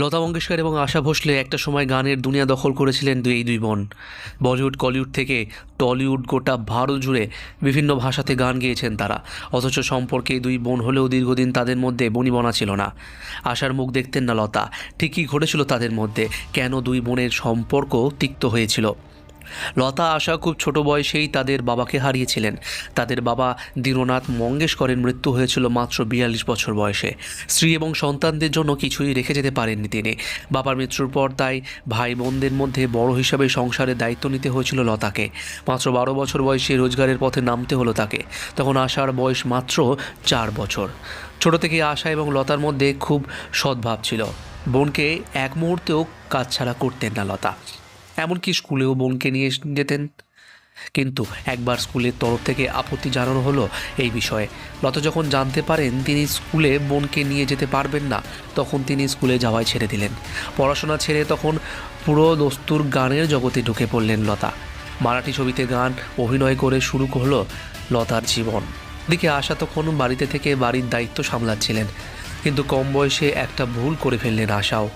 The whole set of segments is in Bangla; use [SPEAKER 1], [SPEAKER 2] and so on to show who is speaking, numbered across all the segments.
[SPEAKER 1] লতা মঙ্গেশকর এবং আশা ভোসলে একটা সময় গানের দুনিয়া দখল করেছিলেন দুই এই দুই বোন। বলিউড, কলিউড থেকে টলিউড গোটা ভারত জুড়ে বিভিন্ন ভাষাতে গান গেয়েছেন তারা। অথচ সম্পর্কে দুই বোন হলেও দীর্ঘদিন তাদের মধ্যে বনিবনা ছিল না। আশার মুখ দেখতেন না লতা। ঠিকই ঘটেছিল তাদের মধ্যে কেন দুই বোনের সম্পর্ক তিক্ত হয়েছিল। লতা, আশা খুব ছোট বয়সেই তাদের বাবাকে হারিয়েছিলেন। তাদের বাবা দীননাথ মঙ্গেশকরের মৃত্যু হয়েছিল মাত্র বিয়াল্লিশ বছর বয়সে। স্ত্রী এবং সন্তানদের জন্য কিছুই রেখে যেতে পারেননি তিনি। বাবার মৃত্যুর পর তাই ভাই বোনদের মধ্যে বড় হিসাবে সংসারের দায়িত্ব নিতে হয়েছিল লতাকে। মাত্র বারো বছর বয়সে রোজগারের পথে নামতে হলো তাকে। তখন আশার বয়স মাত্র চার বছর। ছোট থেকে আশা এবং লতার মধ্যে খুব সদ্ভাব ছিল। বোনকে এক মুহূর্তেও কাজ ছাড়া করতেন না লতা। এমনকি স্কুলেও বোনকে নিয়ে যেতেন। কিন্তু একবার স্কুলের তরফ থেকে আপত্তি জানানো হলো এই বিষয়ে। লতা যখন জানতে পারেন তিনি স্কুলে বোনকে নিয়ে যেতে পারবেন না, তখন তিনি স্কুলে যাওয়াই ছেড়ে দিলেন। পড়াশোনা ছেড়ে তখন পুরো দস্তুর গানের জগতে ঢুকে পড়লেন লতা। মারাঠি ছবিতে গান, অভিনয় করে শুরু হলো লতার জীবন। দিকে আশা তখন বাড়িতে থেকে বাড়ির দায়িত্ব সামলাচ্ছিলেন। কিন্তু কম বয়সে একটা ভুল করে ফেললেন আশাও।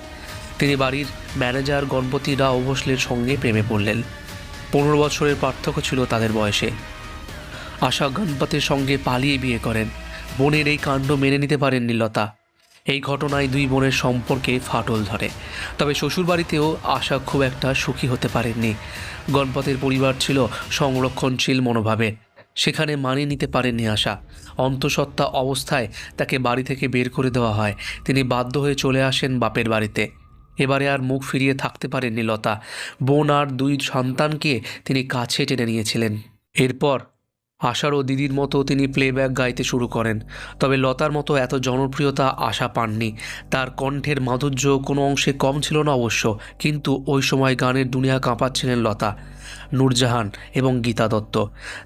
[SPEAKER 1] তিনি বাড়ির ম্যানেজার গণপতি রাও ভোসলের সঙ্গে প্রেমে পড়লেন। পনেরো বছরের পার্থক্য ছিল তাদের বয়সে। আশা গণপতির সঙ্গে পালিয়ে বিয়ে করেন। বোনের এই কাণ্ড মেনে নিতে পারেননি লতা এই ঘটনায় দুই বোনের সম্পর্কে ফাটল ধরে। তবে শ্বশুরবাড়িতেও আশা খুব একটা সুখী হতে পারেননি। গণপতির পরিবার ছিল সংরক্ষণশীল মনোভাবে। সেখানে মানিয়ে নিতে পারেননি আশা। অন্তঃসত্ত্বা অবস্থায় তাকে বাড়ি থেকে বের করে দেওয়া হয়। তিনি বাধ্য হয়ে চলে আসেন বাপের বাড়িতে। এবারে আর মুখ ফিরিয়ে থাকতে পারেননি লতা। বোন আর দুই সন্তানকে তিনি কাছে টেনে নিয়েছিলেন। এরপর আশার ও দিদির মতো তিনি প্লেব্যাক গাইতে শুরু করেন। তবে লতার মতো এত জনপ্রিয়তা আশা পাননি। তার কণ্ঠের মাধুর্য কোনো অংশে কম ছিল না অবশ্য, কিন্তু ওই সময় গানের দুনিয়া কাঁপাচ্ছিলেন লতা, নূরজাহান এবং গীতা দত্ত।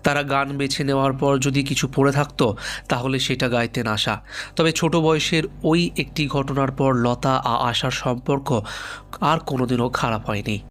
[SPEAKER 1] তারা গান বেছে নেওয়ার পর যদি কিছু পড়ে থাকতো, তাহলে সেটা গাইতেন আশা। তবে ছোট বয়সের ওই একটি ঘটনার পর লতা আর আশার সম্পর্ক আর কোনোদিনও খারাপ হয়নি।